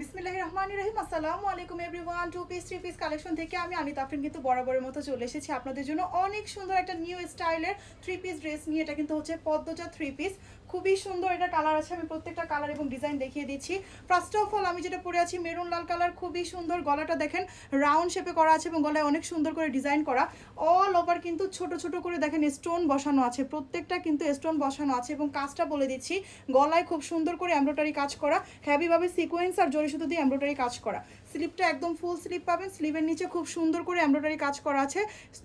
বিসমিল্লাহির রহমানির রহিম। আসসালামু আলাইকুম everyone two piece three piece collection থেকে আমি আনিত আফরিন কিন্তু বরাবরের মতো চলে এসেছি আপনাদের জন্য। অনেক সুন্দর একটা নিউ স্টাইলের থ্রি পিস ড্রেস নিয়ে, এটা কিন্তু হচ্ছে পদ্মজা থ্রি পিস খুবই সুন্দর এটা কালার আছে, আমি প্রত্যেকটা কালার এবং ডিজাইন দেখিয়ে দিচ্ছি। ফার্স্ট অফ অল আমি যেটা পরে আছি মেরুন লাল কালার খুবই সুন্দর গলাটা দেখেন রাউন্ড শেপে করা আছে এবং গলায় অনেক সুন্দর করে ডিজাইন করা। অল ওভার কিন্তু ছোট ছোট করে দেখেন স্টোন বসানো আছে, প্রত্যেকটা কিন্তু স্টোন বসানো আছে এবং কাজটা বলে দিচ্ছি, গলায় খুব সুন্দর করে এমব্রয়ডারি কাজ করা হ্যাভিভাবে সিকোয়েন্স আর জরি সুতো দিয়ে এমব্রয়ডারি কাজ করা। স্লিপটা একদম ফুল স্লিপ পাবেন। স্লিভের নিচে খুব সুন্দর করে এমব্রয়ডারি কাজ করা আছে।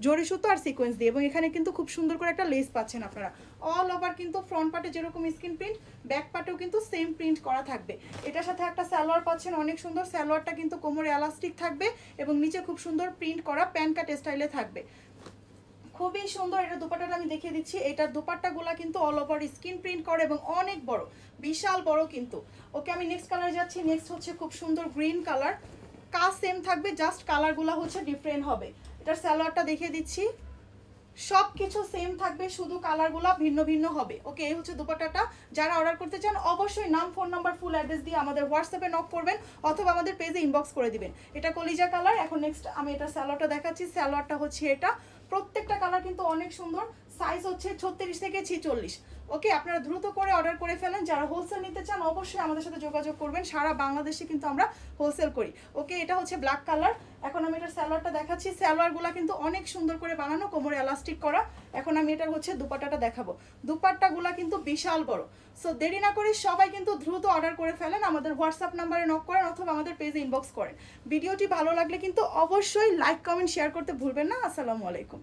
জরি সুতো আর সিকোয়েন্স দিয়ে। এবং এখানে কিন্তু খুব সুন্দর করে একটা লেস পাচ্ছেন আপনারা। অল ওভার কিন্তু ফ্রন্ট পার্টে যেরকম স্ক্রিন প্রিন্ট ব্যাক পার্টেও কিন্তু সেম প্রিন্ট করা থাকবে। এটার সাথে একটা সালোয়ার পাচ্ছেন, অনেক সুন্দর। স্যালোয়ারটা কিন্তু কোমরে এলাস্টিক থাকবে এবং নিচে খুব সুন্দর প্রিন্ট করা প্যান কাট স্টাইলে থাকবে। খুবই সুন্দর এটা দুপাট্টাটা আমি দেখিয়ে দিচ্ছি। এটার দুপাট্টাগুলা কিন্তু অল ওভার স্কিন প্রিন্ট করে এবং অনেক বড়, বিশাল বড় কিন্তু। ওকে, আমি নেক্সট কালার যাচ্ছি। নেক্সট হচ্ছে খুব সুন্দর গ্রিন কালার কাজ সেম থাকবে জাস্ট কালারগুলো হচ্ছে ডিফারেন্ট হবে। এটার স্যালোয়ারটা দেখিয়ে দিচ্ছি। সব কিছু সেম থাকবে, শুধু কালারগুলো ভিন্ন ভিন্ন হবে। ওকে, এই হচ্ছে দুপাটাটা যারা অর্ডার করতে চান, অবশ্যই নাম ফোন নাম্বার ফুল অ্যাড্রেস দিয়ে আমাদের হোয়াটসঅ্যাপে নক করবেন, অথবা আমাদের পেজে ইনবক্স করে দিবেন। এটা কলিজা কালার এখন নেক্সট আমি এটা স্যালোয়ারটা দেখাচ্ছি। স্যালোয়ারটা হচ্ছে এটা। প্রত্যেকটা কালার কিন্তু অনেক সুন্দর। সাইজ হচ্ছে ছত্রিশ থেকে ছিচল্লিশ। ওকে, আপনারা দ্রুত করে অর্ডার করে ফেলেন। যারা হোলসেল নিতে চান, অবশ্যই আমাদের সাথে যোগাযোগ করবেন। সারা বাংলাদেশে কিন্তু আমরা হোলসেল করি। ওকে, এটা হচ্ছে ব্ল্যাক কালার এখন আমি এটার স্যালোয়ারটা দেখাচ্ছি। স্যালোয়ারগুলো কিন্তু অনেক সুন্দর করে বানানো, কোমরে এলাস্টিক করা। এখন আমি এটার হচ্ছে দুপাট্টাটা দেখাবো। দুপাট্টাগুলা কিন্তু বিশাল বড়। সো দেরি না করে সবাই কিন্তু দ্রুত অর্ডার করে ফেলেন। আমাদের হোয়াটসঅ্যাপ নাম্বারে নক করেন অথবা আমাদের পেজে ইনবক্স করেন। ভিডিওটি ভালো লাগলে কিন্তু অবশ্যই লাইক কমেন্ট শেয়ার করতে ভুলবেন না। আসসালামু আলাইকুম।